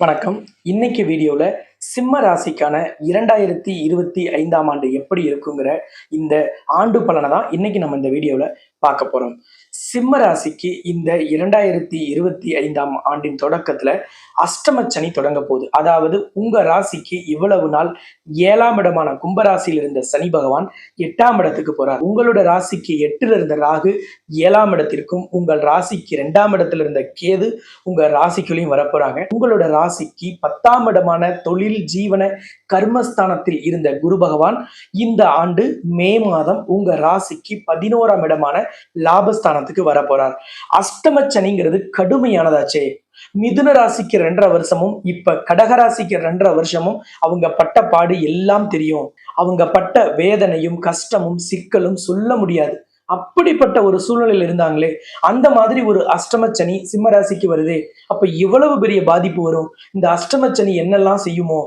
வணக்கம். இன்னைக்கு வீடியோவில் சிம்ம ராசிக்கான இரண்டாயிரத்தி இருபத்தி ஐந்தாம் ஆண்டு எப்படி இருக்குங்கிற இந்த ஆண்டு பலனை தான் இன்னைக்கு நம்ம இந்த வீடியோவில் பார்க்க போகிறோம் சிம்ம ராசிக்கு இந்த இரண்டாயிரத்தி இருபத்தி ஐந்தாம் ஆண்டின் தொடக்கத்துல அஷ்டம சனி தொடங்க போகுது. அதாவது உங்க ராசிக்கு இவ்வளவு நாள் ஏழாம் இடமான கும்பராசியில் இருந்த சனி பகவான் எட்டாம் இடத்துக்கு போறார். உங்களோட ராசிக்கு எட்டுல இருந்த ராகு ஏழாம் இடத்திற்கும் உங்கள் ராசிக்கு இரண்டாம் இடத்துல இருந்த கேது உங்க ராசிக்குள்ளேயும் வரப்போறாங்க. உங்களோட ராசிக்கு பத்தாம் இடமான தொழில் ஜீவன கர்மஸ்தானத்தில் இருந்த குரு பகவான் இந்த ஆண்டு மே மாதம் உங்க ராசிக்கு பதினோராம் இடமான லாபஸ்தானம் ஸ்தானத்துக்கு வர போறார் அஷ்டம சனிங்கிறது கடுமையானதாச்சே. மிதுன ராசிக்கு ரெண்டரை வருஷமும் இப்ப கடக ராசிக்கு ரெண்டரை வருஷமும் அவங்க பட்ட பாடு எல்லாம் தெரியும். அவங்க பட்ட வேதனையும் கஷ்டமும் சிக்கலும் சொல்ல முடியாது. அப்படிப்பட்ட ஒரு சூழ்நிலையில் இருந்தாங்களே அந்த மாதிரி ஒரு அஷ்டமச்சனி சிம்ம ராசிக்கு வருதே. அப்ப எவ்வளவு பெரிய பாதிப்பு வரும். இந்த அஷ்டமச்சனி என்னெல்லாம் செய்யுமோ?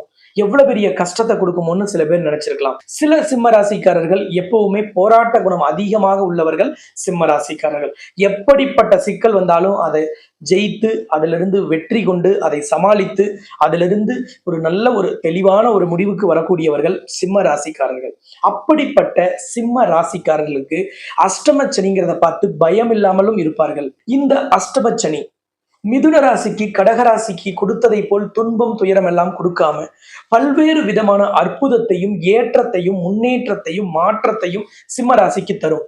எவ்வளவு பெரிய கஷ்டத்தை கொடுக்குமோன்னு சில பேர் நினைச்சிருக்கலாம். சில சிம்ம ராசிக்காரர்கள் எப்பவுமே போராட்ட குணம் அதிகமாக உள்ளவர்கள் சிம்ம ராசிக்காரர்கள். எப்படிப்பட்ட சிக்கல் வந்தாலும் அதை ஜெயித்து அதிலிருந்து வெற்றி கொண்டு அதை சமாளித்து அதிலிருந்து ஒரு நல்ல ஒரு தெளிவான ஒரு முடிவுக்கு வரக்கூடியவர்கள் சிம்ம ராசிக்காரர்கள். அப்படிப்பட்ட சிம்ம ராசிக்காரர்களுக்கு அஷ்டமச்சனிங்கிறத பார்த்து பயம் இல்லாமலும் இருப்பார்கள். இந்த அஷ்டமச்சனி மிதுன ராசிக்கு கடகராசிக்கு கொடுத்ததை போல் துன்பம் துயரம் எல்லாம் கொடுக்காம பல்வேறு விதமான அற்புதத்தையும் ஏற்றத்தையும் முன்னேற்றத்தையும் மாற்றத்தையும் சிம்ம ராசிக்கு தரும்.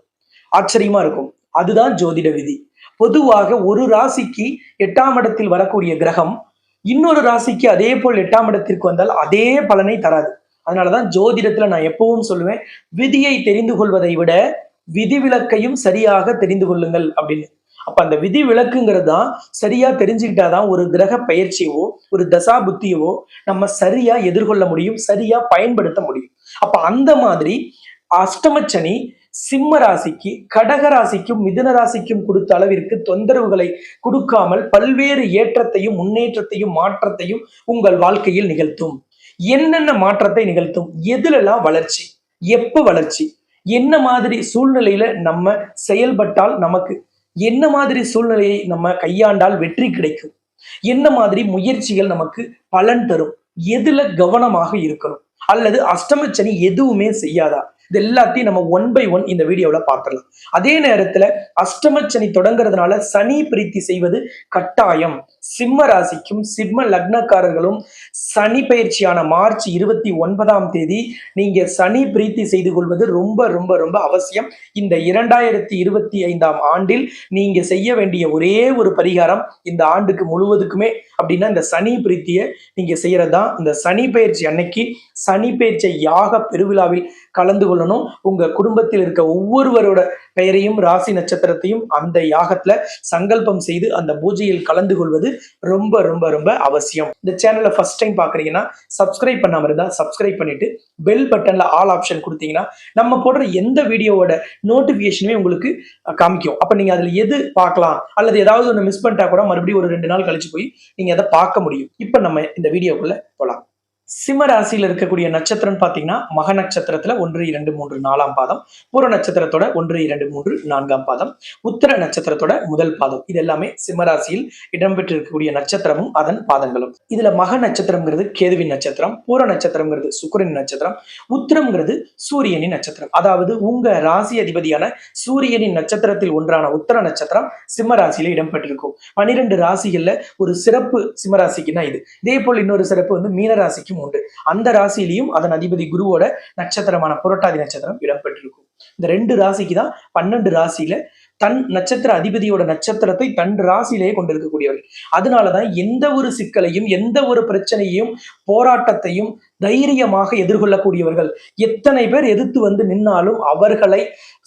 ஆச்சரியமா இருக்கும். அதுதான் ஜோதிட விதி. பொதுவாக ஒரு ராசிக்கு எட்டாம் இடத்தில் வரக்கூடிய கிரகம் இன்னொரு ராசிக்கு அதே போல் எட்டாம் இடத்திற்கு வந்தால் அதே பலனை தராது. அதனாலதான் ஜோதிடத்துல நான் எப்பவும் சொல்லுவேன் விதியை தெரிந்து கொள்வதை விட விதிவிலக்கையும் சரியாக தெரிந்து கொள்ளுங்கள் அப்படின்னு. அப்ப அந்த விதி விளக்குங்கிறது தான் சரியா தெரிஞ்சுக்கிட்டாதான் ஒரு கிரக பயிற்சியவோ ஒரு தசா புத்தியவோ நம்ம சரியா எதிர்கொள்ள முடியும் சரியா பயன்படுத்த முடியும். அப்ப அந்த மாதிரி அஷ்டமச்சனி சிம்ம ராசிக்கு கடக ராசிக்கும் மிதுன ராசிக்கும் கொடுத்த அளவிற்கு தொந்தரவுகளை கொடுக்காமல் பல்வேறு ஏற்றத்தையும் முன்னேற்றத்தையும் மாற்றத்தையும் உங்கள் வாழ்க்கையில் நிகழ்த்தும். என்னென்ன மாற்றத்தை நிகழ்த்தும்? எதுலெல்லாம் வளர்ச்சி? எப்ப வளர்ச்சி? என்ன மாதிரி சூழ்நிலையில நம்ம செயல்பட்டால் நமக்கு என்ன மாதிரி சூழ்நிலையை நம்ம கையாண்டால் வெற்றி கிடைக்கும்? என்ன மாதிரி முயற்சிகள் நமக்கு பலன் தரும்? எதுல கவனமாக இருக்கணும்? அல்லது அஷ்டமச்சனி எதுவுமே செய்யாதா? இது எல்லாத்தையும் நம்ம ஒன் பை ஒன் இந்த வீடியோவில் பார்த்துடலாம். அதே நேரத்தில் அஷ்டம சனி தொடங்குறதுனால சனி பிரீத்தி செய்வது கட்டாயம். சிம்ம ராசிக்கும் சிம்ம லக்னக்காரர்களும் சனி பயிற்சியான மார்ச் இருபத்தி ஒன்பதாம் தேதி நீங்க சனி பிரீத்தி செய்து கொள்வது ரொம்ப ரொம்ப ரொம்ப அவசியம். இந்த இரண்டாயிரத்தி இருபத்தி ஐந்தாம் ஆண்டில் நீங்க செய்ய வேண்டிய ஒரே ஒரு பரிகாரம் இந்த ஆண்டுக்கு முழுவதுக்குமே அப்படின்னா இந்த சனி பிரீத்தியை நீங்கள் செய்கிறதா இந்த சனி பயிற்சி அன்னைக்கு சனி பயிற்சி யாக பெருவிழாவில் கலந்து கொள்ளணும். உங்கள் குடும்பத்தில் இருக்க ஒவ்வொருவரோட பெயரையும் ராசி நட்சத்திரத்தையும் அந்த யாகத்தில் சங்கல்பம் செய்து அந்த பூஜையில் கலந்து கொள்வது ரொம்ப ரொம்ப ரொம்ப அவசியம். இந்த சேனலை ஃபர்ஸ்ட் டைம் பார்க்குறீங்கன்னா சப்ஸ்கிரைப் பண்ணாமல் இருந்தால் சப்ஸ்கிரைப் பண்ணிட்டு பெல் பட்டனில் ஆல் ஆப்ஷன் கொடுத்தீங்கன்னா நம்ம போடுற எந்த வீடியோவோட நோட்டிஃபிகேஷனுமே உங்களுக்கு காமிக்கும். அப்போ நீங்கள் அதில் எது பார்க்கலாம் அல்லது ஏதாவது ஒன்று மிஸ் பண்ணிட்டா கூட மறுபடியும் ஒரு ரெண்டு நாள் கழிச்சு போய் நீங்க அதை பார்க்க முடியும். இப்ப நம்ம இந்த வீடியோக்குள்ள போலாம். சிம்ம ராசியில் இருக்கக்கூடிய நட்சத்திரம் பார்த்தீங்கன்னா மக நட்சத்திரத்துல ஒன்று இரண்டு மூன்று நாலாம் பாதம் பூர நட்சத்திரத்தோட ஒன்று இரண்டு மூன்று நான்காம் பாதம் உத்தர நட்சத்திரத்தோட முதல் பாதம். இது எல்லாமே சிம்ம ராசியில் இடம்பெற்றிருக்கக்கூடிய நட்சத்திரமும் அதன் பாதங்களும். இதுல மக நட்சத்திரம்ங்கிறது கேதுவின் நட்சத்திரம் பூர நட்சத்திரம்ங்கிறது சுக்கிரனின் நட்சத்திரம் உத்திரம்ங்கிறது சூரியனின் நட்சத்திரம். அதாவது உங்க ராசி அதிபதியான சூரியனின் நட்சத்திரத்தில் ஒன்றான உத்தர நட்சத்திரம் சிம்ம ராசியில இடம்பெற்றிருக்கும். பனிரெண்டு ராசிகள்ல ஒரு சிறப்பு சிம்ம ராசிக்குன்னா இது. இதே போல் இன்னொரு சிறப்பு வந்து மீன ராசிக்கும் உண்டு அந்த ராசியிலையும் அதன் அதிபதி குருவோட நட்சத்திரமான புரட்டாதி நட்சத்திரம் இடம்பெற்றிருக்கும். இந்த ரெண்டு ராசிக்கு தான் பன்னெண்டு ராசியில தன் நட்சத்திர அதிபதியோட நட்சத்திரத்தை தன் ராசியிலேயே கொண்டிருக்கக்கூடியவர்கள். அதனாலதான் எந்த ஒரு சிக்கலையும் எந்த ஒரு பிரச்சனையையும் போராட்டத்தையும் தைரியமாக எதிர்கொள்ளக்கூடியவர்கள் எத்தனை பேர் எதிர்த்து வந்து நின்னாலும் அவர்களை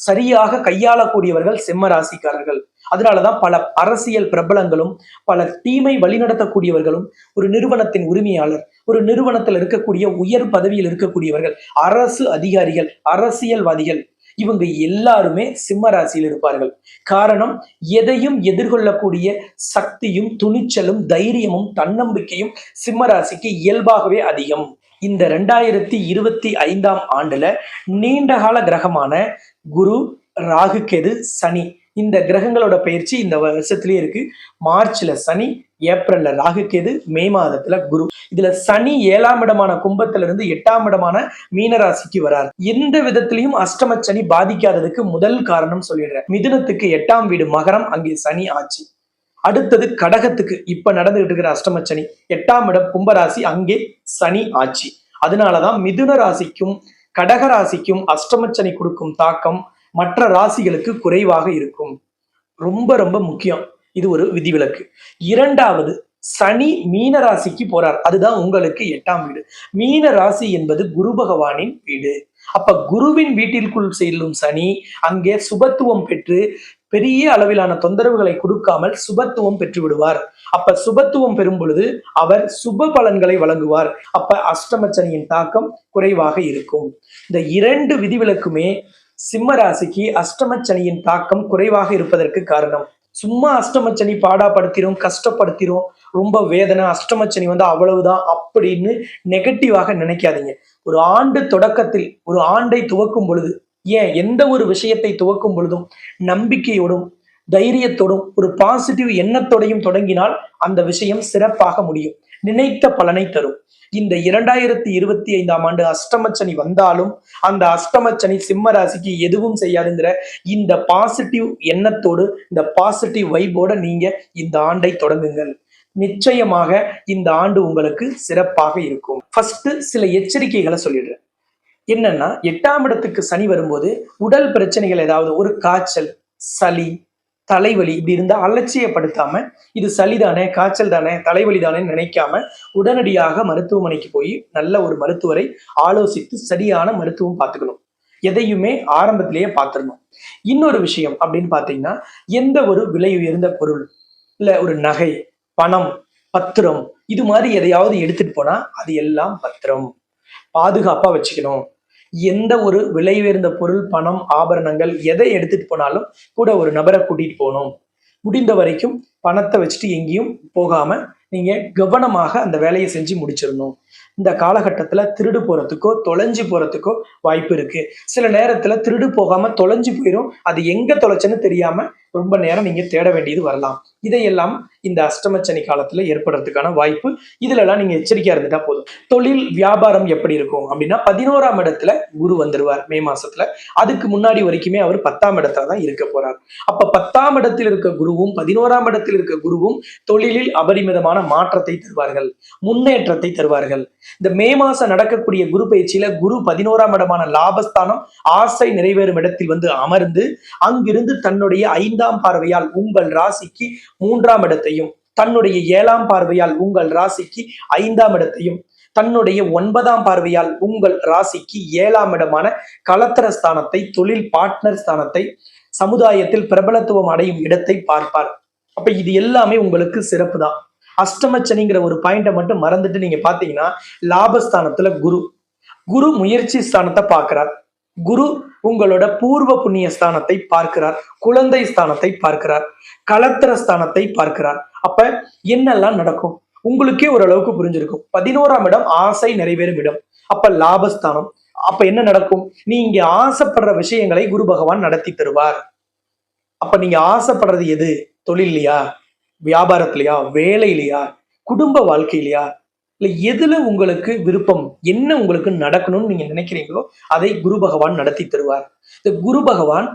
சரியாக கையாளக்கூடியவர்கள் சிம்ம ராசிக்காரர்கள். அதனாலதான் பல அரசியல் பிரபலங்களும் பல டீமை வழிநடத்தக்கூடியவர்களும் ஒரு நிறுவனத்தின் உரிமையாளர் ஒரு நிறுவனத்தில் இருக்கக்கூடிய உயர் பதவியில் இருக்கக்கூடியவர்கள் அரசு அதிகாரிகள் அரசியல்வாதிகள் இவங்க எல்லாருமே சிம்ம ராசியில் இருப்பார்கள். காரணம் எதையும் எதிர்கொள்ளக்கூடிய சக்தியும் துணிச்சலும் தைரியமும் தன்னம்பிக்கையும் சிம்ம ராசிக்கு இயல்பாகவே அதிகம். இந்த ரெண்டாயிரத்தி இருபத்தி ஐந்தாம் ஆண்டுல நீண்டகால கிரகமான குரு ராகு சனி இந்த கிரகங்களோட பயிற்சி இந்த வருஷத்துலயே இருக்கு. மார்ச்ல சனி ஏப்ரல்ல ராகு கேது மே மாதத்துல குரு. இதுல சனி ஏழாம் இடமான கும்பத்துல இருந்து எட்டாம் இடமான மீனராசிக்கு வராரு. எந்த விதத்திலையும் அஷ்டம சனி பாதிக்காததுக்கு முதல் காரணம் சொல்லிடுறேன். மிதுனத்துக்கு எட்டாம் வீடு மகரம் அங்கே சனி ஆட்சி. அடுத்தது கடகத்துக்கு இப்ப நடந்துகிட்டு இருக்கிற அஷ்டம சனி. எட்டாம் இடம் கும்பராசி அங்கே சனி ஆட்சி. அதனாலதான் மிதுன ராசிக்கும் கடகராசிக்கும் அஷ்டமச்சனி அஷ்டம சனி கொடுக்கும் தாக்கம் மற்ற ராசிகளுக்கு குறைவாக இருக்கும். ரொம்ப ரொம்ப முக்கியம். இது ஒரு விதிவிலக்கு. இரண்டாவது சனி மீன ராசிக்கு போறார். அதுதான் உங்களுக்கு எட்டாம் வீடு. மீன ராசி என்பது குரு பகவானின் வீடு. அப்ப குருவின் வீட்டிற்குள் செல்லும் சனி அங்கே சுபத்துவம் பெற்று பெரிய அளவிலான தொந்தரவுகளை கொடுக்காமல் சுபத்துவம் பெற்று விடுவார். அப்ப சுபத்துவம் பெறும் பொழுது அவர் சுப பலன்களை வழங்குவார். அப்ப அஷ்டம சனியின் தாக்கம் குறைவாக இருக்கும். இந்த இரண்டு விதிவிலக்குமே சிம்ம ராசிக்கு அஷ்டமச்சனியின் தாக்கம் குறைவாக இருப்பதற்கு காரணம். சும்மா அஷ்டமச்சனி பாடாப்படுத்திரும் கஷ்டப்படுத்திரும் ரொம்ப வேதனை அஷ்டமச்சனி வந்து அவ்வளவுதான் அப்படின்னு நெகட்டிவாக நினைக்காதீங்க. ஒரு ஆண்டு தொடக்கத்தில் ஒரு ஆண்டை துவக்கும் பொழுது ஏன் எந்த ஒரு விஷயத்தை துவக்கும் பொழுதும் நம்பிக்கையோடும் தைரியத்தோடும் ஒரு பாசிட்டிவ் எண்ணத்தோடையும் தொடங்கினால் அந்த விஷயம் சிறப்பாக முடியும். நினைத்த பலனை தரும். இந்த இரண்டாயிரத்தி இருபத்தி ஐந்தாம் ஆண்டு அஷ்டமச்சனி வந்தாலும் அந்த அஷ்டமச்சனி சிம்ம ராசிக்கு எதுவும் செய்யாதுங்கிற இந்த பாசிட்டிவ் எண்ணத்தோடு இந்த பாசிட்டிவ் வைபோட நீங்க இந்த ஆண்டை தொடங்குங்கள். நிச்சயமாக இந்த ஆண்டு உங்களுக்கு சிறப்பாக இருக்கும். ஃபர்ஸ்ட் சில எச்சரிக்கைகளை சொல்லிடுறேன். என்னன்னா எட்டாம் இடத்துக்கு சனி வரும்போது உடல் பிரச்சனைகள் ஏதாவது ஒரு காய்ச்சல் சளி தலைவலி இப்படி இருந்தால் அலட்சியப்படுத்தாம இது சளிதானே காய்ச்சல் தானே தலைவலி தானே நினைக்காம உடனடியாக மருத்துவமனைக்கு போய் நல்ல ஒரு மருத்துவரை ஆலோசித்து சரியான மருத்துவம் பார்த்துக்கணும். எதையுமே ஆரம்பத்திலேயே பார்த்துடணும். இன்னொரு விஷயம் அப்படின்னு பார்த்தீங்கன்னா எந்த ஒரு விலை உயர்ந்த பொருள் இல்லை ஒரு நகை பணம் பத்திரம் இது மாதிரி எதையாவது எடுத்துட்டு போனா அது எல்லாம் பத்திரம். பாதுகாப்பா வச்சுக்கணும். எந்த ஒரு விலை உயர்ந்த பொருள் பணம் ஆபரணங்கள் எதை எடுத்துட்டு போனாலும் கூட ஒரு நபரை கூட்டிட்டு போகணும். முடிந்த வரைக்கும் பணத்தை வச்சுட்டு எங்கேயும் போகாம நீங்க கவனமாக அந்த வேலையை செஞ்சு முடிச்சிடணும். இந்த காலகட்டத்துல திருடு போறதுக்கோ தொலைஞ்சு போறதுக்கோ வாய்ப்பு இருக்கு. சில நேரத்துல திருடு போகாம தொலைஞ்சு போயிடும் அது எங்க தொலைச்சுன்னு தெரியாம ரொம்ப நேரம் நீங்க தேட வேண்டியது வரலாம். இதையெல்லாம் இந்த அஷ்டமச்சனி காலத்துல ஏற்படுறதுக்கான வாய்ப்பு இதுல எல்லாம் நீங்க எச்சரிக்கையா இருந்துட்டா போதும். தொழில் வியாபாரம் எப்படி இருக்கும்? அப்படின்னா பதினோராம் இடத்துல குரு வந்துருவார் மே மாசத்துல. அதுக்கு முன்னாடி வரைக்குமே அவர் பத்தாம் இடத்துல தான் இருக்க போறார். அப்ப பத்தாம் இடத்தில் இருக்க குருவும் பதினோராம் இடத்தில் இருக்க குருவும் தொழிலில் அபரிமிதமான மாற்றத்தை தருவார்கள் முன்னேற்றத்தை தருவார்கள். இந்த மே மாசம் நடக்கக்கூடிய குரு பயிற்சியில குரு பதினோராம் இடமான லாபஸ்தானம் ஆசை நிறைவேறும் இடத்தில் வந்து அமர்ந்து அங்கிருந்து தன்னுடைய ஐந்தாம் பார்வையால் உங்கள் ராசிக்கு மூன்றாம் இடத்தை இடத்தையும் தன்னுடைய ஏழாம் பார்வையால் உங்கள் ராசிக்கு ஐந்தாம் இடத்தையும் தன்னுடைய ஒன்பதாம் பார்வையால் உங்கள் ராசிக்கு ஏழாம் இடமான கலத்தர ஸ்தானத்தை தொழில் பார்ட்னர் ஸ்தானத்தை சமுதாயத்தில் பிரபலத்துவம் அடையும் இடத்தை பார்ப்பார். அப்ப இது எல்லாமே உங்களுக்கு சிறப்பு தான். அஷ்டமச்சனிங்கிற ஒரு பாயிண்டை மட்டும் மறந்துட்டு நீங்க பாத்தீங்கன்னா லாபஸ்தானத்துல குரு. குரு முயற்சி ஸ்தானத்தை பார்க்கிறார். குரு உங்களோட பூர்வ புண்ணிய ஸ்தானத்தை பார்க்கிறார் குழந்தை ஸ்தானத்தை பார்க்கிறார் கலத்திர ஸ்தானத்தை பார்க்கிறார். அப்ப என்னெல்லாம் நடக்கும்? உங்களுக்கே ஓரளவுக்கு புரிஞ்சிருக்கும். பதினோராம் இடம் ஆசை நிறைவேறும் இடம். அப்ப லாபஸ்தானம். அப்ப என்ன நடக்கும்? நீங்க ஆசைப்படுற விஷயங்களை குரு பகவான் நடத்தி தருவார். அப்ப நீங்க ஆசைப்படுறது எது? தொழில்லையா? வியாபாரத்திலையா? வேலையிலையா? குடும்ப வாழ்க்கையிலையா? இல்லை எதுல உங்களுக்கு விருப்பம்? என்ன உங்களுக்கு நடக்கணும்னு நீங்க நினைக்கிறீங்களோ அதை குரு பகவான் நடத்தி தருவார். இந்த குரு பகவான்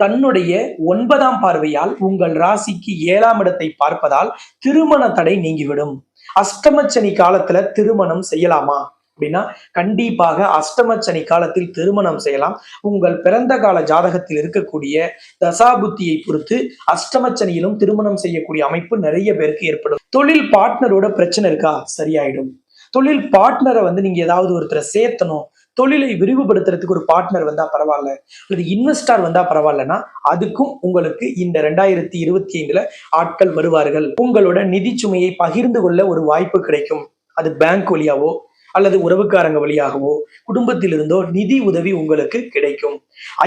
தன்னுடைய ஒன்பதாம் பார்வையால் உங்கள் ராசிக்கு ஏழாம் இடத்தை பார்ப்பதால் திருமண தடை நீங்கிவிடும். அஷ்டமச்சனி காலத்துல திருமணம் செய்யலாமா? அப்படின்னா கண்டிப்பாக அஷ்டமச்சனி காலத்தில் திருமணம் செய்யலாம். உங்கள் பிறந்த கால ஜாதகத்தில் இருக்கக்கூடிய தசாபுத்தியை பொறுத்து அஷ்டமச்சனியிலும் திருமணம் செய்யக்கூடிய அமைப்பு நிறைய பேருக்கு ஏற்படும். தொழில் பார்ட்னரோட பிரச்சனை இருக்கா? சரியாயிடும். தொழில் பார்ட்னரை வந்து நீங்க ஏதாவது ஒருத்தரை சேர்த்தணும். தொழிலை விரிவுபடுத்துறதுக்கு ஒரு பார்ட்னர் வந்தா பரவாயில்ல. அல்லது இன்வெஸ்டார் வந்தா பரவாயில்லன்னா அதுக்கும் உங்களுக்கு இந்த ரெண்டாயிரத்தி இருபத்தி ஐந்துல ஆட்கள் வருவார்கள். உங்களோட நிதி சுமையை பகிர்ந்து கொள்ள ஒரு வாய்ப்பு கிடைக்கும். அது பேங்க் வழியாவோ அல்லது உறவுக்காரங்க வழியாகவோ குடும்பத்திலிருந்தோ நிதி உதவி உங்களுக்கு கிடைக்கும்.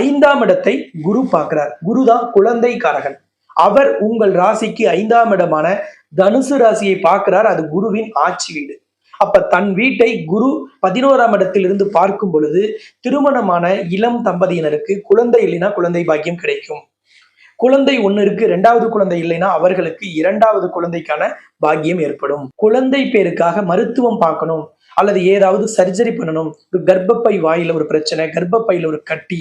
ஐந்தாம் இடத்தை குரு பார்க்கிறார். குரு தான் குழந்தைக்காரகன். அவர் உங்கள் ராசிக்கு ஐந்தாம் இடமான தனுசு ராசியை பார்க்கிறார். அது குருவின் ஆட்சி வீடு. அப்ப தன் வீட்டை குரு பதினோராம் இடத்திலிருந்து பார்க்கும் பொழுது திருமணமான இளம் தம்பதியினருக்கு குழந்தை இல்லைனா குழந்தை பாக்கியம் கிடைக்கும். குழந்தை ஒண்ணு இருக்கு ரெண்டாவது குழந்தை இல்லைன்னா அவர்களுக்கு இரண்டாவது குழந்தைக்கான பாக்கியம் ஏற்படும். குழந்தை பேருக்காக மருத்துவம் பார்க்கணும் அல்லது ஏதாவது சர்ஜரி பண்ணணும். கர்ப்பப்பை வாயில ஒரு பிரச்சனை கர்ப்பப்பையில ஒரு கட்டி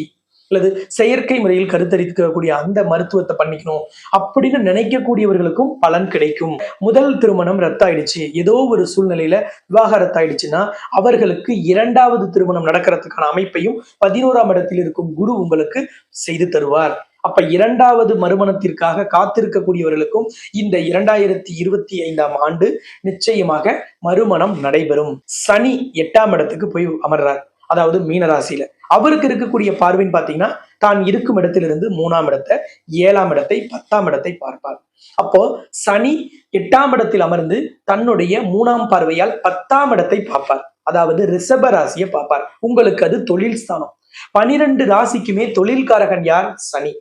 அல்லது செயற்கை முறையில் கருத்தரிக்கக்கூடிய அந்த மருத்துவத்தை பண்ணிக்கணும். அப்படின்னு நினைக்கக்கூடியவர்களுக்கும் பலன் கிடைக்கும். முதல் திருமணம் ரத்தாயிடுச்சு. ஏதோ ஒரு சூழ்நிலையில விவாகரத்து ஆயிடுச்சுன்னா அவர்களுக்கு இரண்டாவது திருமணம் நடக்கிறதுக்கான அமைப்பையும் பதினோராம் இடத்தில் இருக்கும் குரு உங்களுக்கு செய்து தருவார். அப்ப இரண்டாவது மறுமணத்திற்காக காத்திருக்கக்கூடியவர்களுக்கும் இந்த இரண்டாயிரத்தி இருபத்தி ஐந்தாம் ஆண்டு நிச்சயமாக மறுமணம் நடைபெறும். சனி எட்டாம் இடத்துக்கு போய் அமர்றார். அதாவது மீனராசியில. அவருக்கு இருக்கக்கூடிய பார்வைன்னு பாத்தீங்கன்னா தான் இருக்கும் இடத்திலிருந்து மூணாம் இடத்தை ஏழாம் இடத்தை பத்தாம் இடத்தை பார்ப்பார். அப்போ சனி எட்டாம் இடத்தில் அமர்ந்து தன்னுடைய மூணாம் பார்வையால் பத்தாம் இடத்தை பார்ப்பார். அதாவது ரிஷப ராசியை பார்ப்பார். உங்களுக்கு அது தொழில் ஸ்தானம். பனிரெண்டு ராசிக்குமே தொழில்காரகன் யார்? சனி.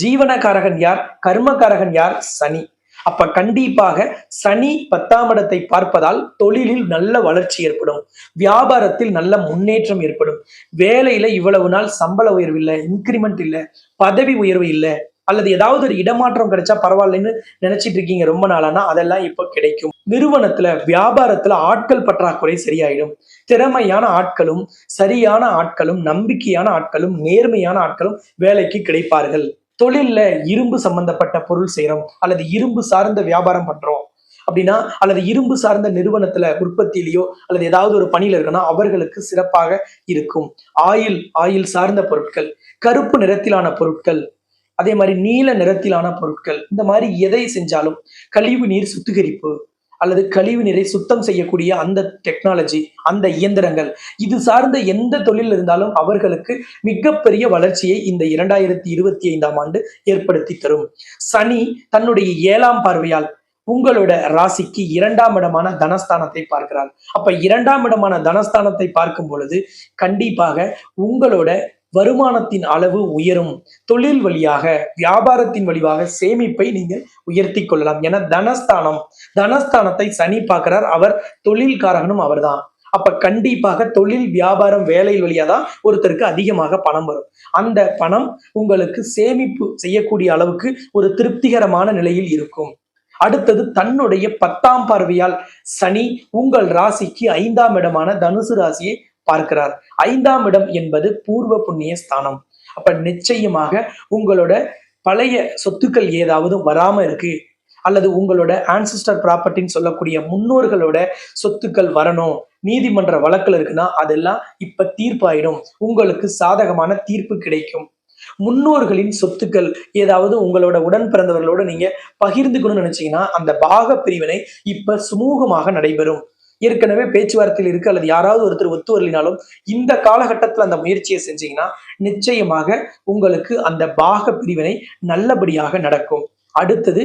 ஜீவனகாரகன் யார்? கர்மகாரகன் யார்? சனி. அப்ப கண்டிப்பாக சனி பத்தாம் இடத்தை பார்ப்பதால் தொழிலில் நல்ல வளர்ச்சி ஏற்படும். வியாபாரத்தில் நல்ல முன்னேற்றம் ஏற்படும். வேலையில இவ்வளவு நாள் சம்பள உயர்வு இல்லை இன்கிரிமெண்ட் இல்லை பதவி உயர்வு இல்லை அல்லது ஏதாவது ஒரு இடமாற்றம் கிடைச்சா பரவாயில்லைன்னு நினைச்சிட்டு இருக்கீங்க ரொம்ப நாளானா அதெல்லாம் இப்போ கிடைக்கும். நிறுவனத்துல வியாபாரத்துல ஆட்கள் பற்றாக்குறை சரியாயிடும். திறமையான ஆட்களும் சரியான ஆட்களும் நம்பிக்கையான ஆட்களும் நேர்மையான ஆட்களும் வேலைக்கு கிடைப்பார்கள். தொழிலில் இரும்பு சம்பந்தப்பட்ட பொருள் செய்யறோம் அல்லது இரும்பு சார்ந்த வியாபாரம் பண்றோம் அப்படின்னா அல்லது இரும்பு சார்ந்த நிறுவனத்துல உற்பத்தியிலேயோ அல்லது ஏதாவது ஒரு பணியில இருக்குன்னா அவர்களுக்கு சிறப்பாக இருக்கும். ஆயில் ஆயில் சார்ந்த பொருட்கள் கருப்பு நிறத்திலான பொருட்கள் அதே மாதிரி நீல நிறத்திலான பொருட்கள் இந்த மாதிரி எதை செஞ்சாலும் கழிவு நீர் சுத்திகரிப்பு அல்லது கழிவு நீரை சுத்தம் செய்யக்கூடிய அந்த டெக்னாலஜி அந்த இயந்திரங்கள் இது சார்ந்த எந்த தொழில் இருந்தாலும் அவர்களுக்கு மிகப்பெரிய வளர்ச்சியை இந்த இரண்டாயிரத்தி இருபத்தி ஐந்தாம் ஆண்டு ஏற்படுத்தி தரும். சனி தன்னுடைய ஏழாம் பார்வையால் உங்களோட ராசிக்கு இரண்டாம் இடமான தனஸ்தானத்தை பார்க்கிறார். அப்ப இரண்டாம் இடமான தனஸ்தானத்தை பார்க்கும் பொழுது கண்டிப்பாக உங்களோட வருமானத்தின் அளவு உயரும். தொழில் வழியாக வியாபாரத்தின் வழியாக சேமிப்பை நீங்கள் உயர்த்தி கொள்ளலாம். என தனஸ்தானம் தனஸ்தானத்தை சனி பார்க்கிறார். அவர் தொழில்காரகனும் அவர்தான். அப்ப கண்டிப்பாக தொழில் வியாபாரம் வேலை வழியா தான் ஒருத்தருக்கு அதிகமாக பணம் வரும். அந்த பணம் உங்களுக்கு சேமிப்பு செய்யக்கூடிய அளவுக்கு ஒரு திருப்திகரமான நிலையில் இருக்கும். அடுத்தது தன்னுடைய பத்தாம் பார்வையால் சனி உங்கள் ராசிக்கு ஐந்தாம் இடமான தனுசு ராசியை பார்க்கிறார். ஐந்தாம் இடம் என்பது பூர்வ புண்ணிய ஸ்தானம். அப்ப நிச்சயமாக உங்களோட பழைய சொத்துக்கள் ஏதாவது வராம இருக்கு. அல்லது உங்களோட ஆன்சிஸ்டர் ப்ராப்பர்ட்டின்னு சொல்லக்கூடிய முன்னோர்களோட சொத்துக்கள் வரணும். நீதிமன்ற வழக்கில் இருக்குன்னா அதெல்லாம் இப்ப தீர்ப்பாயிடும். உங்களுக்கு சாதகமான தீர்ப்பு கிடைக்கும். முன்னோர்களின் சொத்துக்கள் ஏதாவது உங்களோட உடன் பிறந்தவர்களோட நீங்க பகிர்ந்துக்கணும்னு நினைச்சீங்கன்னா அந்த பாக பிரிவினை இப்ப சுமூகமாக நடைபெறும். ஏற்கனவே பேச்சுவார்த்தையில் இருக்கு அல்லது யாராவது ஒருத்தர் ஒத்து வரலினாலும் இந்த காலகட்டத்தில் அந்த முயற்சியை செஞ்சீங்கன்னா நிச்சயமாக உங்களுக்கு அந்த பாக பிரிவினை நல்லபடியாக நடக்கும். அடுத்தது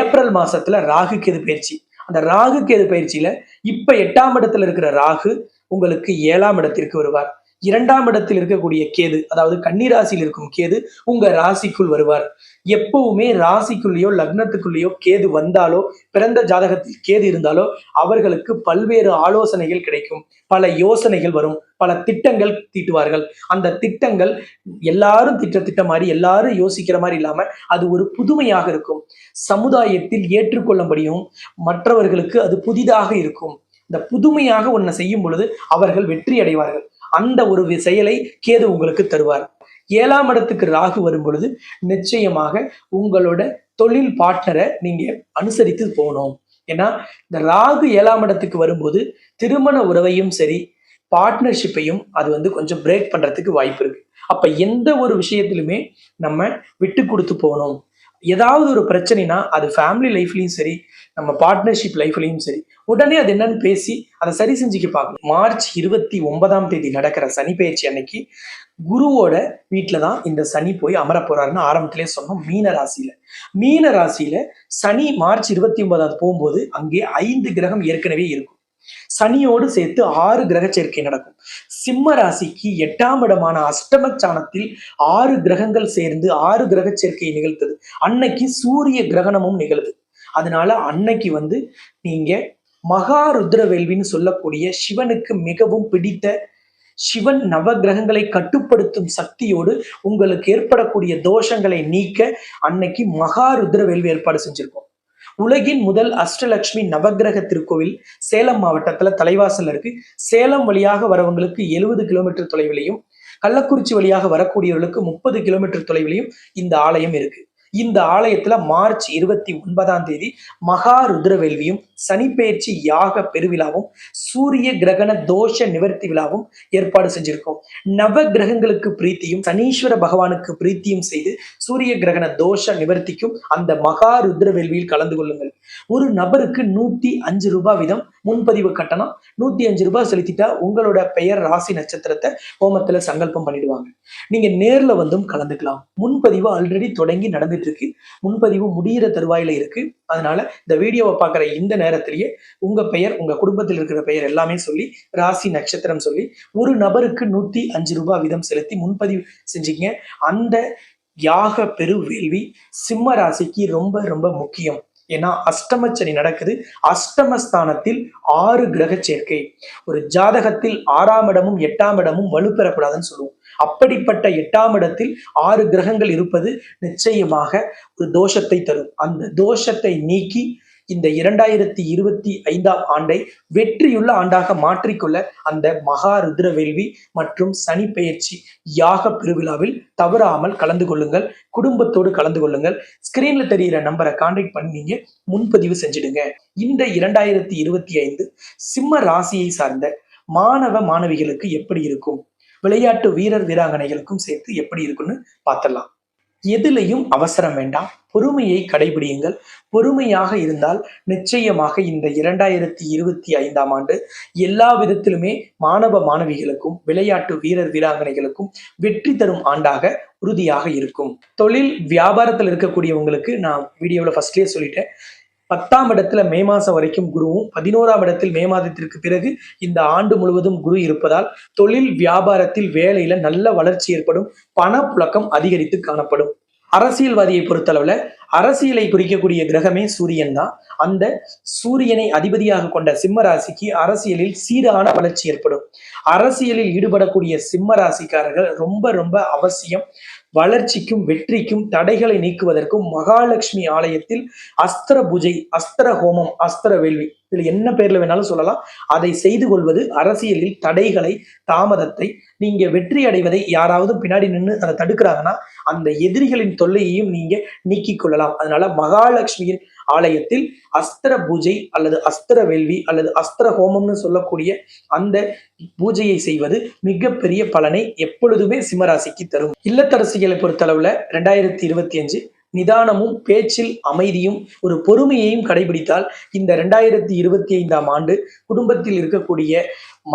ஏப்ரல் மாசத்துல ராகு கேது பயிற்சி. அந்த ராகு கேது பயிற்சியில இப்ப எட்டாம் இடத்துல இருக்கிற ராகு உங்களுக்கு ஏழாம் இடத்திற்கு வருவார். இரண்டாம் இடத்தில் இருக்கக்கூடிய கேது அதாவது கன்னிராசியில் இருக்கும் கேது உங்க ராசிக்குள் வருவார். எப்பவுமே ராசிக்குள்ளேயோ லக்னத்துக்குள்ளேயோ கேது வந்தாலோ பிறந்த ஜாதகத்தில் கேது இருந்தாலோ அவர்களுக்கு பல்வேறு ஆலோசனைகள் கிடைக்கும். பல யோசனைகள் வரும். பல திட்டங்கள் தீட்டுவார்கள். அந்த திட்டங்கள் எல்லாரும் திட்ட திட்ட மாதிரி எல்லாரும் யோசிக்கிற மாதிரி இல்லாம அது ஒரு புதுமையாக இருக்கும். சமுதாயத்தில் ஏற்றுக்கொள்ளும்படியும் மற்றவர்களுக்கு அது புதிதாக இருக்கும். இந்த புதுமையாக ஒன்றை செய்யும் பொழுது அவர்கள் வெற்றி அடைவார்கள். அந்த ஒரு வி- செயலை கேது உங்களுக்கு தருவார். ஏழாம் இடத்துக்கு ராகு வரும் பொழுது நிச்சயமாக உங்களோட தொழில் பார்ட்னரை நீங்க அனுசரித்து போகணும். ஏன்னா இந்த ராகு ஏழாம் இடத்துக்கு வரும்போது திருமண உறவையும் சரி பார்ட்னர்ஷிப்பையும் அது வந்து கொஞ்சம் பிரேக் பண்றதுக்கு வாய்ப்பு இருக்கு. அப்ப எந்த ஒரு விஷயத்திலுமே நம்ம விட்டு கொடுத்து போகணும். ஏதாவது ஒரு பிரச்சனைனா அது ஃபேமிலி லைஃப்லயும் சரி நம்ம பார்ட்னர்ஷிப் லைஃப்லயும் சரி. உடனே அது என்னன்னு பேசி அதை சரி செஞ்சுக்க பார்க்கணும். மார்ச் இருபத்தி ஒன்பதாம் தேதி நடக்கிற சனி பயிற்சி அன்னைக்கு குருவோட வீட்டில் தான் இந்த சனி போய் அமர போறாருன்னு ஆரம்பத்திலே சொன்னோம் மீன ராசியில. மீன ராசியில சனி மார்ச் இருபத்தி ஒன்பதாவது போகும்போது அங்கே ஐந்து கிரகம் ஏற்கனவே இருக்கும். சனியோடு சேர்த்து ஆறு கிரக சேர்க்கை நடக்கும். சிம்ம ராசிக்கு எட்டாம் இடமான அஷ்டமச்சானத்தில் ஆறு கிரகங்கள் சேர்ந்து ஆறு கிரக சேர்க்கையை நிகழ்த்தது. அன்னைக்கு சூரிய கிரகணமும் நிகழ்து. அதனால அன்னைக்கு வந்து நீங்க மகா ருத்ர வேள்வின்னு சொல்லக்கூடிய சிவனுக்கு மிகவும் பிடித்த சிவன் நவகிரகங்களை கட்டுப்படுத்தும் சக்தியோடு உங்களுக்கு ஏற்படக்கூடிய தோஷங்களை நீக்க அன்னைக்கு மகா ருத்ர வேள்வி ஏற்பாடு செஞ்சிருக்கோம். உலகின் முதல் அஷ்டலட்சுமி நவகிரக திருக்கோவில் சேலம் மாவட்டத்துல தலைவாசல் இருக்கு. சேலம் வழியாக வரவங்களுக்கு எழுபது கிலோமீட்டர் தொலைவிலையும் கள்ளக்குறிச்சி வழியாக வரக்கூடியவர்களுக்கு முப்பது கிலோமீட்டர் தொலைவிலையும் இந்த ஆலயம் இருக்கு. இந்த ஆலயத்துல மார்ச் இருபத்தி ஒன்பதாம் தேதி மகா ருத்ரவேள்வியும் சனிப்பெயர்ச்சி யாக பெருவிழாவும் சூரிய கிரகண தோஷ நிவர்த்தி விழாவும் ஏற்பாடு செஞ்சிருக்கோம். நவ கிரகங்களுக்கு பிரீத்தியும் சனீஸ்வர பகவானுக்கு பிரீத்தியும் செய்து சூரிய கிரகண தோஷ நிவர்த்திக்கும் அந்த மகா ருத்ரவேள்வியில் கலந்து கொள்ளுங்கள். ஒரு நபருக்கு நூத்தி அஞ்சு ரூபாய் வீதம் முன்பதிவு கட்டணம் நூத்தி அஞ்சு ரூபாய் செலுத்திட்டா உங்களோட பெயர் ராசி நட்சத்திரத்தை ஹோமத்துல சங்கல்பம் பண்ணிடுவாங்க. நீங்க நேர்ல வந்தும் கலந்துக்கலாம். முன்பதிவு ஆல்ரெடி தொடங்கி நடந்து நடந்துட்டு இருக்கு. முன்பதிவு முடிகிற தருவாயில இருக்கு. அதனால இந்த வீடியோவை பார்க்குற இந்த நேரத்திலேயே உங்க பெயர் உங்க குடும்பத்தில் இருக்கிற பெயர் எல்லாமே சொல்லி ராசி நட்சத்திரம் சொல்லி ஒரு நபருக்கு நூத்தி அஞ்சு ரூபாய் வீதம் செலுத்தி முன்பதிவு செஞ்சீங்க அந்த யாக பெரு வேள்வி சிம்ம ராசிக்கு ரொம்ப ரொம்ப முக்கியம். ஏன்னா அஷ்டமச்சனி நடக்குது. அஷ்டமஸ்தானத்தில் ஆறு கிரக சேர்க்கை. ஒரு ஜாதகத்தில் ஆறாம் இடமும் எட்டாம் இடமும் வலுப்பெறக்கூடாதுன்னு சொல்லுவோம். அப்படிப்பட்ட எட்டாம் இடத்தில் ஆறு கிரகங்கள் இருப்பது நிச்சயமாக ஒரு தோஷத்தை தரும். அந்த தோஷத்தை நீக்கி இந்த இரண்டாயிரத்தி இருபத்தி ஐந்தாம் ஆண்டை வெற்றியுள்ள ஆண்டாக மாற்றிக்கொள்ள அந்த மகா ருத்ர வேள்வி மற்றும் சனி பெயர்ச்சி யாக பெருவிழாவில் தவறாமல் கலந்து கொள்ளுங்கள். குடும்பத்தோடு கலந்து கொள்ளுங்கள். ஸ்கிரீன்ல தெரியிற நம்பரை கான்டாக்ட் பண்ணி நீங்க முன்பதிவு செஞ்சிடுங்க. இந்த இரண்டாயிரத்தி இருபத்தி ஐந்து சிம்ம ராசியை சார்ந்த மாணவ மாணவிகளுக்கு எப்படி இருக்கும்? விளையாட்டு வீரர் வீராங்கனைகளுக்கும் சேர்த்து எப்படி இருக்குன்னு பார்த்துடலாம். எதிலையும் அவசரம் வேண்டாம். பொறுமையை கடைபிடியுங்கள். பொறுமையாக இருந்தால் நிச்சயமாக இந்த இரண்டாயிரத்தி இருபத்தி ஐந்தாம் ஆண்டு எல்லா விதத்திலுமே மாணவ மாணவிகளுக்கும் விளையாட்டு வீரர் வீராங்கனைகளுக்கும் வெற்றி தரும் ஆண்டாக உறுதியாக இருக்கும். தொழில் வியாபாரத்தில் இருக்கக்கூடியவங்களுக்கு நான் வீடியோவில் ஃபர்ஸ்ட்லேயே சொல்லிட்டேன். பத்தாம் இடத்துல மே மாசம் வரைக்கும் குருவும் பதினோராம் இடத்தில் மே மாதத்திற்கு பிறகு இந்த ஆண்டு முழுவதும் குரு இருப்பதால் தொழில் வியாபாரத்தில் வேலையில நல்ல வளர்ச்சி ஏற்படும் பணப்புழக்கம் அதிகரித்து காணப்படும். அரசியல்வாதியை பொறுத்தளவுல அரசியலை குறிக்கக்கூடிய கிரகமே சூரியன் தான். அந்த சூரியனை அதிபதியாக கொண்ட சிம்ம ராசிக்கு அரசியலில் சீரான வளர்ச்சி ஏற்படும். அரசியலில் ஈடுபடக்கூடிய சிம்ம ராசிக்காரர்கள் ரொம்ப ரொம்ப அவசியம். வளர்ச்சிக்கும் வெற்றிக்கும் தடைகளை நீக்குவதற்கும் மகாலட்சுமி ஆலயத்தில் அஸ்திர பூஜை அஸ்திர ஹோமம் அஸ்திர வேள்வி. இதுல என்ன பேர்ல வேணாலும் சொல்லலாம். அதை செய்து கொள்வது அரசியலில் தடைகளை தாமதத்தை நீங்க வெற்றி அடைவதை யாராவது பின்னாடி நின்று அதை தடுக்கிறாங்கன்னா அந்த எதிரிகளின் தொல்லையையும் நீங்க நீக்கிக் கொள்ளலாம். அதனால மகாலட்சுமியின் ஆலயத்தில் அஸ்திர பூஜை அல்லது அஸ்திர வேள்வி அல்லது அஸ்திர ஹோமம்னு சொல்லக்கூடிய அந்த பூஜையை செய்வது மிகப்பெரிய பலனை எப்பொழுதுமே சிம்மராசிக்கு தரும். இல்லத்தரசிகளை பொறுத்தளவுல ரெண்டாயிரத்தி இருபத்தி அஞ்சு நிதானமும் பேச்சில் அமைதியும் ஒரு பொறுமையையும் கடைபிடித்தால் இந்த ரெண்டாயிரத்தி இருபத்தி ஐந்தாம் ஆண்டு குடும்பத்தில் இருக்கக்கூடிய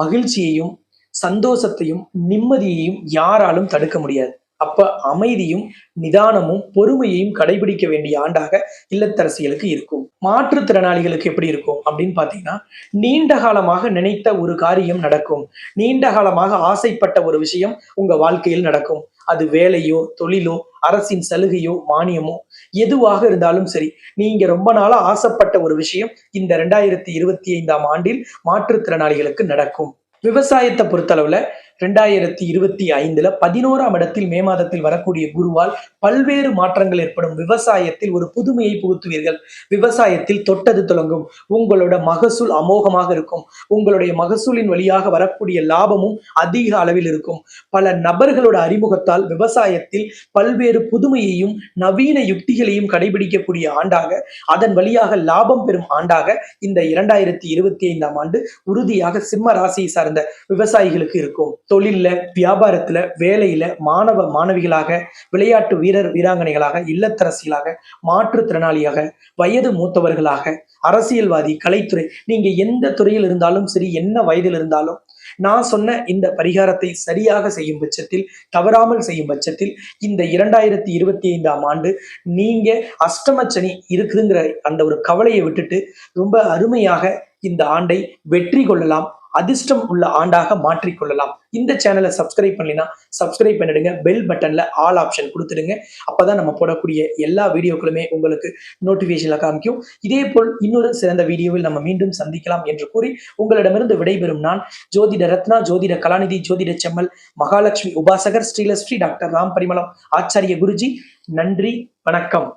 மகிழ்ச்சியையும் சந்தோஷத்தையும் நிம்மதியையும் யாராலும் தடுக்க முடியாது. அப்ப அமைதியும் நிதானமும் பொறுமையையும் கடைபிடிக்க வேண்டிய ஆண்டாக இல்லத்தரசிகளுக்கு இருக்கும். மாற்றுத்திறனாளிகளுக்கு எப்படி இருக்கும் அப்படின்னு பாத்தீங்கன்னா நீண்ட காலமாக நினைத்த ஒரு காரியம் நடக்கும். நீண்ட காலமாக ஆசைப்பட்ட ஒரு விஷயம் உங்க வாழ்க்கையில் நடக்கும். அது வேலையோ தொழிலோ அரசின் சலுகையோ மானியமோ எதுவாக இருந்தாலும் சரி நீங்க ரொம்ப நாளா ஆசைப்பட்ட ஒரு விஷயம் இந்த ரெண்டாயிரத்தி இருபத்தி ஐந்தாம் ஆண்டில் மாற்றுத்திறனாளிகளுக்கு நடக்கும். விவசாயத்தை பொறுத்தளவுல ரெண்டாயிரத்தி இருபத்தி ஐந்துல பதினோராம் இடத்தில் மே மாதத்தில் வரக்கூடிய குருவால் பல்வேறு மாற்றங்கள் ஏற்படும். விவசாயத்தில் ஒரு புதுமையை புகுத்துவீர்கள். விவசாயத்தில் தொட்டது தொடங்கும். உங்களோட மகசூல் அமோகமாக இருக்கும். உங்களுடைய மகசூலின் வழியாக வரக்கூடிய லாபமும் அதிக அளவில் இருக்கும். பல நபர்களோட அறிமுகத்தால் விவசாயத்தில் பல்வேறு புதுமையையும் நவீன யுக்திகளையும் கடைபிடிக்கக்கூடிய ஆண்டாக அதன் வழியாக லாபம் பெறும் ஆண்டாக இந்த இரண்டாயிரத்தி இருபத்தி ஐந்தாம் ஆண்டு உறுதியாக சிம்ம ராசியை சார்ந்த விவசாயிகளுக்கு இருக்கும். தொழிலில் வியாபாரத்தில் வேலையில் மாணவ மாணவிகளாக விளையாட்டு வீரர் வீராங்கனைகளாக இல்லத்தரசிகளாக மாற்றுத்திறனாளியாக வயது மூத்தவர்களாக அரசியல்வாதி கலைத்துறை நீங்கள் எந்த துறையில் இருந்தாலும் சரி என்ன வயதில் இருந்தாலும் நான் சொன்ன இந்த பரிகாரத்தை சரியாக செய்யும் பட்சத்தில் தவறாமல் செய்யும் பட்சத்தில் இந்த இரண்டாயிரத்தி இருபத்தி ஐந்தாம் ஆண்டு நீங்க அஷ்டமச்சனி இருக்குதுங்கிற அந்த ஒரு கவலையை விட்டுட்டு ரொம்ப அருமையாக இந்த ஆண்டை வெற்றி கொள்ளலாம் அதிர்ஷ்டம் உள்ள ஆண்டாக மாற்றிக்கொள்ளலாம் இந்த சேனலை சப்ஸ்கிரைப் பண்ணலைன்னா சப்ஸ்கிரைப் பண்ணிடுங்க. பெல் பட்டன்ல ஆல் ஆப்ஷன் கொடுத்துடுங்க. அப்பதான் நம்ம போடக்கூடிய எல்லா வீடியோக்களுமே உங்களுக்கு நோட்டிபிகேஷன்ல காமிக்கும். இதே போல் இன்னொரு சிறந்த வீடியோவில் நம்ம மீண்டும் சந்திக்கலாம் என்று கூறி உங்களிடமிருந்து விடைபெறும் நான் ஜோதிட ரத்னா ஜோதிட கலாநிதி ஜோதிட செம்மல் மகாலட்சுமி உபாசகர் ஸ்ரீலஸ்ரீ டாக்டர் ராம் பரிமளம் ஆச்சாரிய குருஜி நன்றி வணக்கம்.